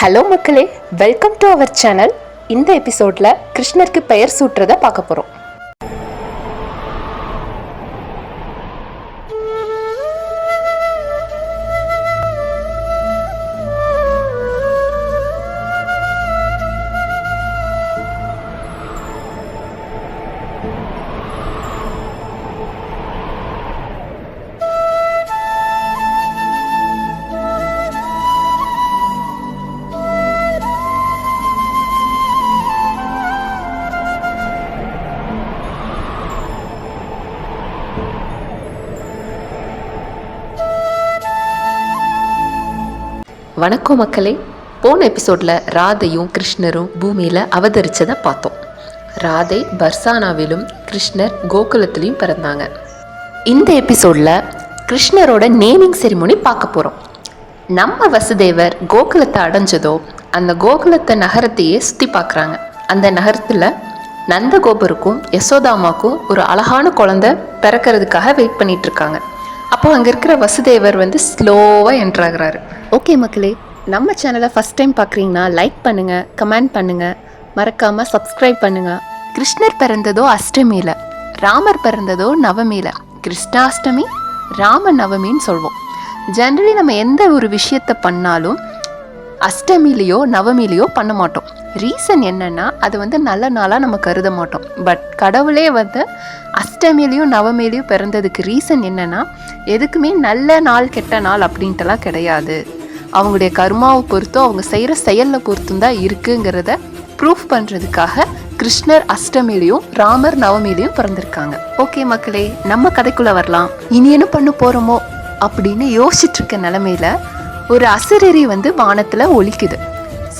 Hello மக்களே. Welcome to our channel இந்த எபிசோடில் கிருஷ்ணருக்கு பெயர் சூட்டுறதை பார்க்க போகிறோம் வணக்கம் மக்களே. போன எபிசோடில் ராதையும் கிருஷ்ணரும் பூமியில் அவதரித்ததை பார்த்தோம். ராதை பர்சானாவிலும் கிருஷ்ணர் கோகுலத்திலையும் பிறந்தாங்க. இந்த எபிசோடில் கிருஷ்ணரோட நேமிங் செரிமோனி பார்க்க போகிறோம் நம்ம வசுதேவர் கோகுலத்தை அடைஞ்சதோ அந்த கோகுலத்தை நகரத்தையே சுற்றி பார்க்குறாங்க. அந்த நகரத்தில் நந்தகோபருக்கும் யசோதாமாக்கும் ஒரு அழகான குழந்தை பிறக்கிறதுக்காக வெயிட் பண்ணிகிட்ருக்காங்க இருக்காங்க. அப்போ அங்கே இருக்கிற வசுதேவர் வந்து ஸ்லோவாக என்ட்ராகிறாரு ஓகே மக்களே நம்ம சேனலை ஃபஸ்ட் டைம் பார்க்குறீங்கன்னா லைக் பண்ணுங்கள் கமெண்ட் பண்ணுங்கள் மறக்காமல் சப்ஸ்கிரைப் பண்ணுங்கள் கிருஷ்ணர் பிறந்ததோ அஷ்டமியில் ராமர் பிறந்ததோ நவமியில் கிருஷ்ணாஷ்டமி ராம நவமின்னு சொல்வோம். ஜென்ரலி நம்ம எந்த ஒரு விஷயத்தை பண்ணாலும் அஷ்டமிலேயோ நவமிலேயோ பண்ண மாட்டோம். ரீசன் என்னன்னா அது வந்து நல்ல நாளாக நம்ம கருத மாட்டோம். பட் கடவுளே வந்து அஷ்டமிலையும் நவமிலையும் பிறந்ததுக்கு ரீசன் என்னன்னா எதுக்குமே நல்ல நாள் கெட்ட நாள் அப்படின்ட்டுலாம் கிடையாது. அவங்களுடைய கர்மாவை பொறுத்தும் அவங்க செய்கிற செயலில் பொறுத்தும் தான் இருக்குங்கிறத ப்ரூஃப் பண்ணுறதுக்காக கிருஷ்ணர் அஷ்டமிலையும் ராமர் நவமிலையும் பிறந்திருக்காங்க. ஓகே மக்களே நம்ம கதைக்குள்ளே வரலாம். இனி என்ன பண்ண போகிறோமோ அப்படின்னு யோசிச்சுட்டு இருக்க நிலமையில ஒரு அசுரரி வந்து வானத்தில் ஒழிக்குது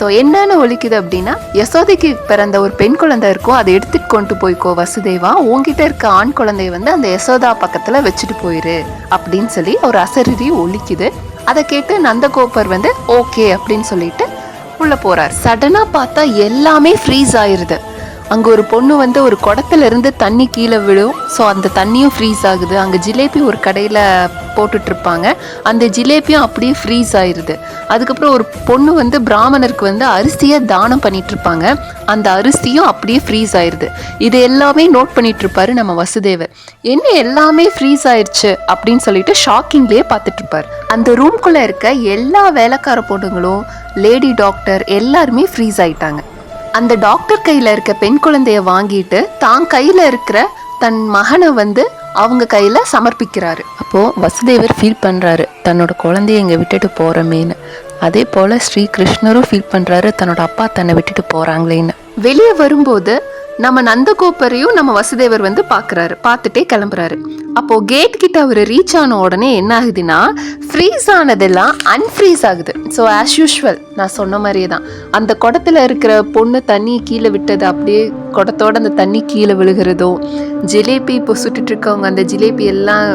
ஸோ என்னென்ன ஒழிக்குது அப்படின்னா யசோதைக்கு பிறந்த ஒரு பெண் குழந்தை இருக்கும். அதை எடுத்துட்டு கொண்டு போய்க்கோ வசுதேவா. உங்ககிட்ட இருக்க ஆண் குழந்தைய வந்து அந்த யசோதா பக்கத்தில் வச்சுட்டு போயிரு அப்படின்னு சொல்லி ஒரு அசரீரி ஒழிக்குது அதை கேட்டு நந்தகோபர் வந்து ஓகே அப்படின்னு சொல்லிட்டு உள்ள போறார். சடனா பார்த்தா எல்லாமே ஃப்ரீஸ் ஆயிருது. அங்கே ஒரு பொண்ணு வந்து ஒரு குடத்துல இருந்து தண்ணி கீழே விழும். ஸோ அந்த தண்ணியும் ஃப்ரீஸ் ஆகுது. அங்கே ஜிலேபி ஒரு கடையில் போட்டுட்ருப்பாங்க. அந்த ஜிலேபியும் அப்படியே ஃப்ரீஸ் ஆயிடுது அதுக்கப்புறம் ஒரு பொண்ணு வந்து பிராமணருக்கு வந்து அரிசியை தானம் பண்ணிகிட்ருப்பாங்க இருப்பாங்க அந்த அரிசியும் அப்படியே ஃப்ரீஸ் ஆயிடுது இது எல்லாமே நோட் பண்ணிகிட்ருப்பாரு நம்ம வசுதேவர். என்ன எல்லாமே ஃப்ரீஸ் ஆயிடுச்சு அப்படின்னு சொல்லிட்டு ஷாக்கிங்லேயே பார்த்துட்ருப்பார். அந்த ரூம்குள்ளே இருக்க எல்லா வேலைக்கார பொண்ணுங்களும் லேடி டாக்டர் எல்லாருமே ஃப்ரீஸ் ஆயிட்டாங்க. அந்த டாக்டர் கையில் இருக்க பெண் குழந்தைய வாங்கிட்டு தான் கையில் இருக்கிற தன் மகனை வந்து அவங்க கையில் சமர்ப்பிக்கிறாரு. அப்போது வசுதேவர் ஃபீல் பண்ணுறாரு தன்னோட குழந்தைய இங்கே விட்டுட்டு போகிறமேன்னு அதே போல் ஸ்ரீ கிருஷ்ணரும் ஃபீல் பண்ணுறாரு தன்னோட அப்பா தன்னை விட்டுட்டு போகிறாங்களேன்னு வெளியே வரும்போது நம்ம நந்தகோப்பரையும் நம்ம வசுதேவர் வந்து பார்க்குறாரு பார்த்துட்டே கிளம்புறாரு. அப்போது கேட் கிட்ட அவர் ரீச் ஆன உடனே என்ன ஆகுதுன்னா ஃப்ரீஸ் ஆனதெல்லாம் அன்ஃப்ரீஸ் ஆகுது. ஸோ ஆஸ் யூஷுவல் நான் சொன்ன மாதிரியே தான். அந்த குடத்தில் இருக்கிற பொண்ணு தண்ணி கீழே விட்டது அப்படியே குடத்தோட அந்த தண்ணி கீழே விழுகிறதும் ஜிலேபி இப்போ சுட்டுட்ருக்கவங்க அந்த ஜிலேபி எல்லாம்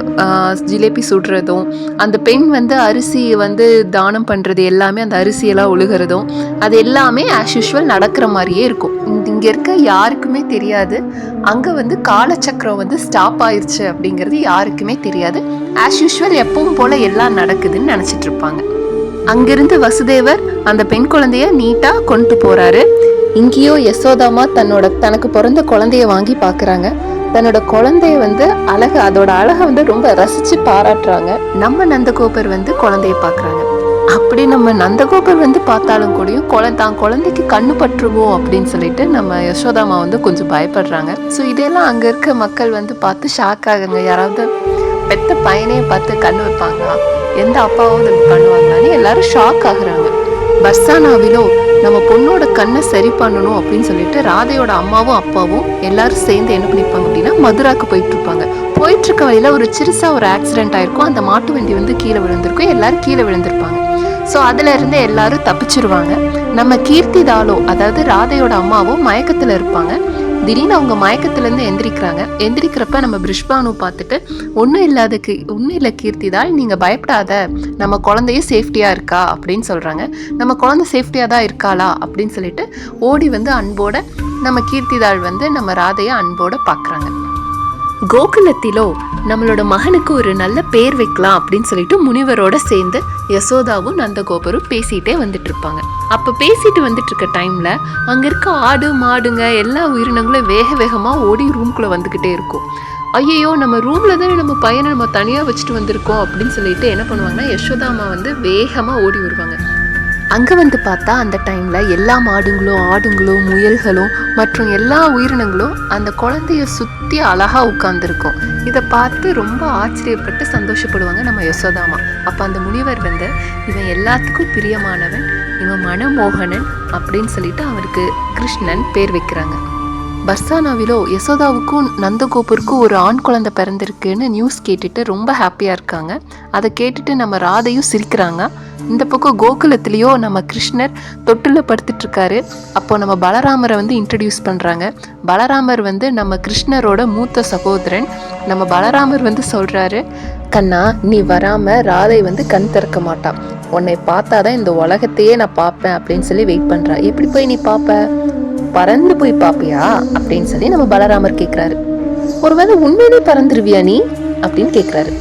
ஜிலேபி சுடுறதும் அந்த பெண் வந்து அரிசி வந்து தானம் பண்ணுறது எல்லாமே அந்த அரிசியெல்லாம் ஒழுகிறதும் அது எல்லாமே ஆஸ் யூஷுவல் நடக்கிற மாதிரியே இருக்கும். இங்கே இருக்க யாருக்குமே தெரியாது. அங்கே வந்து காலச்சக்கரம் வந்து ஸ்டாப் ஆயிடுச்சு அப்படிங்கிறது யாருக்குமே தெரியாது. ஆஸ் யூஷுவல் எப்பவும் போல எல்லாம் நடக்குதுன்னு நினச்சிட்டு இருப்பாங்க. அங்கிருந்து வசுதேவர் அந்த பெண் குழந்தைய நீட்டாக கொண்டு போகிறாரு இங்கேயோ யசோதாமா தன்னோட தனக்கு பிறந்த குழந்தைய வாங்கி பார்க்குறாங்க. தன்னோட குழந்தைய வந்து அழகு அதோட அழகை வந்து ரொம்ப ரசித்து பாராட்டுறாங்க. நம்ம நந்தகோபர் வந்து குழந்தைய பார்க்குறாங்க. அப்படி நம்ம நந்தகோபர் வந்து பார்த்தாலும் கூடயும் குழ தான் குழந்தைக்கு கண்ணு பற்றுவோம் அப்படின்னு சொல்லிட்டு நம்ம யசோதாமா வந்து கொஞ்சம் பயப்படுறாங்க. ஸோ இதெல்லாம் அங்கே இருக்க மக்கள் வந்து பார்த்து ஷாக் ஆகுங்க. யாராவது பெத்த பையனையே பார்த்து கண்ணு வைப்பாங்களா? எந்த அப்பாவும் இது பண்ணுவாங்களான்னு எல்லாரும் ஷாக் ஆகுறாங்க. பர்சானாவிலோ நம்ம பொண்ணோட கண்ணை சரி பண்ணணும் அப்படின்னு சொல்லிட்டு ராதையோட அம்மாவும் அப்பாவும் எல்லாரும் சேர்ந்து என்ன பண்ணிப்பாங்க அப்படின்னா மதுராக்கு போயிட்டு இருப்பாங்க போயிட்டு இருக்க வழியில ஒரு சிறுசா ஒரு ஆக்சிடென்ட் ஆயிருக்கும். அந்த மாட்டு வண்டி வந்து கீழே விழுந்திருக்கும். எல்லாரும் கீழே விழுந்திருப்பாங்க. ஸோ அதுலேருந்து எல்லாரும் தப்பிச்சிருவாங்க. நம்ம கீர்த்திதாலோ அதாவது ராதையோட அம்மாவும் மயக்கத்தில் இருப்பாங்க. திடீர்னு அவங்க மயக்கத்துலேருந்து எந்திரிக்கிறாங்க. எந்திரிக்கிறப்ப நம்ம பிரிஷ்பானு பார்த்துட்டு ஒன்றும் இல்லாத கீ ஒன்றும் இல்லை கீர்த்திதால் நீங்கள் பயப்படாத. நம்ம குழந்தையே சேஃப்டியாக இருக்கா? அப்படின்னு சொல்கிறாங்க நம்ம குழந்தை சேஃப்டியாக தான் இருக்காளா? அப்படின்னு சொல்லிட்டு ஓடி வந்து அன்போட நம்ம கீர்த்திதாள் வந்து நம்ம ராதையை அன்போட பார்க்குறாங்க. கோகுலத்திலோ நம்மளோட மகனுக்கு ஒரு நல்ல பேர் வைக்கலாம் அப்படின்னு சொல்லிட்டு முனிவரோட சேர்ந்து யசோதாவும் நந்தகோபரும் பேசிட்டே வந்துட்டு இருப்பாங்க. அப்ப பேசிட்டு வந்துட்டு இருக்க டைம்ல அங்க இருக்க ஆடு மாடுங்க எல்லா உயிரினங்களும் வேக வேகமா ஓடி ரூம்குள்ள வந்துகிட்டே இருக்கும். ஐயையோ நம்ம ரூம்ல தானே நம்ம பையனை நம்ம தனியா வச்சுட்டு வந்திருக்கோம் அப்படின்னு சொல்லிட்டு என்ன பண்ணுவாங்கன்னா யசோதாமா வந்து வேகமா ஓடி வருவாங்க. அங்கே வந்து பார்த்தா அந்த டைமில் எல்லா மாடுங்களும் ஆடுங்களும் முயல்களும் மற்றும் எல்லா உயிரினங்களும் அந்த குழந்தைய சுற்றி அழகாக உட்காந்துருக்கும் இதை பார்த்து ரொம்ப ஆச்சரியப்பட்டு சந்தோஷப்படுவாங்க நம்ம யசோதாமா அப்போ அந்த முனிவர் வந்து இவன் எல்லாத்துக்கும் பிரியமானவன் இவன் மனமோகனன் அப்படின்னு சொல்லிட்டு அவருக்கு கிருஷ்ணன் பேர் வைக்கிறாங்க. பர்சானாவிலோ யசோதாவுக்கும் நந்தகோபுருக்கும் ஒரு ஆண் குழந்தை பிறந்திருக்குன்னு நியூஸ் கேட்டுட்டு ரொம்ப ஹாப்பியாக இருக்காங்க. அதை கேட்டுட்டு நம்ம ராதையும் சிரிக்கிறாங்க. இந்த பக்கம் கோகுலத்துலேயோ நம்ம கிருஷ்ணர் தொட்டில் படுத்துட்ருக்காரு. அப்போது அப்போ நம்ம பலராமரை வந்து இன்ட்ரடியூஸ் பண்ணுறாங்க பலராமர் வந்து நம்ம கிருஷ்ணரோட மூத்த சகோதரன். நம்ம பலராமர் வந்து சொல்கிறாரு கண்ணா நீ வராமல் ராதை வந்து கண் திறக்க மாட்டான் உன்னை பார்த்தா தான் இந்த உலகத்தையே நான் பார்ப்பேன் அப்படின்னு சொல்லி வெயிட் பண்ணுறா எப்படி போய் நீ பார்ப்ப? பறந்து போய் பார்ப்பியா? அப்படின்னு சொல்லி நம்ம பலராமர் கேட்குறாரு ஒருவேளை உண்மையிலே பறந்துருவியா நீ? அப்படின்னு கேட்குறாரு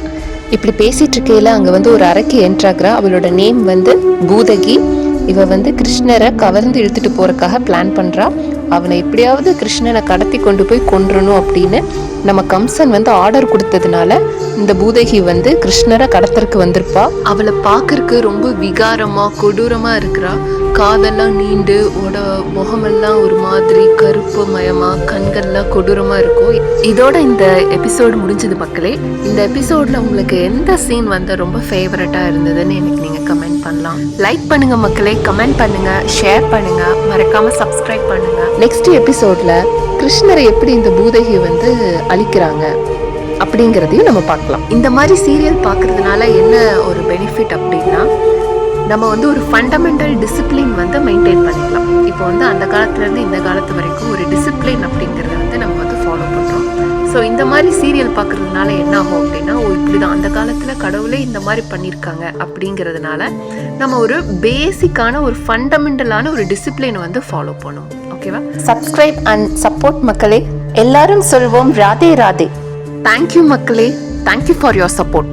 இப்படி பேசிட்டு இருக்கையில அங்க வந்து ஒரு அறைக்கு என்ட்ராகிறா அவளோட நேம் வந்து பூதகி. இவ வந்து கிருஷ்ணரை கவர்ந்து இழுத்துட்டு போறதுக்காக பிளான் பண்றா. அவனை எப்படியாவது கிருஷ்ணனை கடத்தி கொண்டு போய் கொன்றணும் அப்படின்னு நம்ம கம்சன் வந்து ஆர்டர் கொடுத்ததுனால இந்த பூதகி வந்து கிருஷ்ணரை கடத்தறக்கு வந்திருப்பா. அவளை பார்க்கறக்கு ரொம்ப விகாரமா கொடூரமா இருக்கிறா. காதெல்லாம் நீண்டு உட முகமெல்லாம் ஒரு மாதிரி கருப்பு மயமா கண்கள்லாம் கொடூரமா இருக்கும். இதோட இந்த எபிசோடு முடிஞ்சது மக்களே. இந்த எபிசோட்ல உங்களுக்கு எந்த சீன் வந்து ரொம்ப ஃபேவரட்டா இருந்ததுன்னு எனக்கு நீங்க கமெண்ட் பண்ணலாம். லைக் பண்ணுங்க மக்களே கமெண்ட் பண்ணுங்க ஷேர் பண்ணுங்க. மறக்காம சப்ஸ்கிரைப் பண்ணுங்க. நெக்ஸ்ட் எபிசோட்ல கிருஷ்ணரை எப்படி இந்த பூதகி வந்து அழிக்கிறாங்க அப்படிங்கிறதையும் நம்ம பார்க்கலாம். இந்த மாதிரி சீரியல் பார்க்கறதுனால என்ன ஒரு பெனிஃபிட் அப்படின்னா நம்ம வந்து ஒரு ஃபண்டமெண்டல் டிசிப்ளின் வந்து மெயின்டைன் பண்ணிக்கலாம். இப்போ வந்து அந்த காலத்துலேருந்து இந்த காலத்து வரைக்கும் ஒரு டிசிப்ளின் அப்படிங்கிறத வந்து நம்ம வந்து ஃபாலோ பண்ணுறோம் ஸோ இந்த மாதிரி சீரியல் பார்க்கறதுனால என்ன ஆகும் அப்படின்னா ஓ இப்படி தான் அந்த காலத்தில் கடவுளே இந்த மாதிரி பண்ணியிருக்காங்க அப்படிங்கிறதுனால நம்ம ஒரு பேசிக்கான ஒரு ஃபண்டமெண்டலான ஒரு டிசிப்ளினை வந்து ஃபாலோ பண்ணுவோம் ஓகேவா சப்ஸ்கிரைப் அண்ட் சப்போர்ட் மக்களே. எல்லாரும் சொல்வோம் ராதே ராதே. தேங்க்யூ மக்களே. Thank you for your support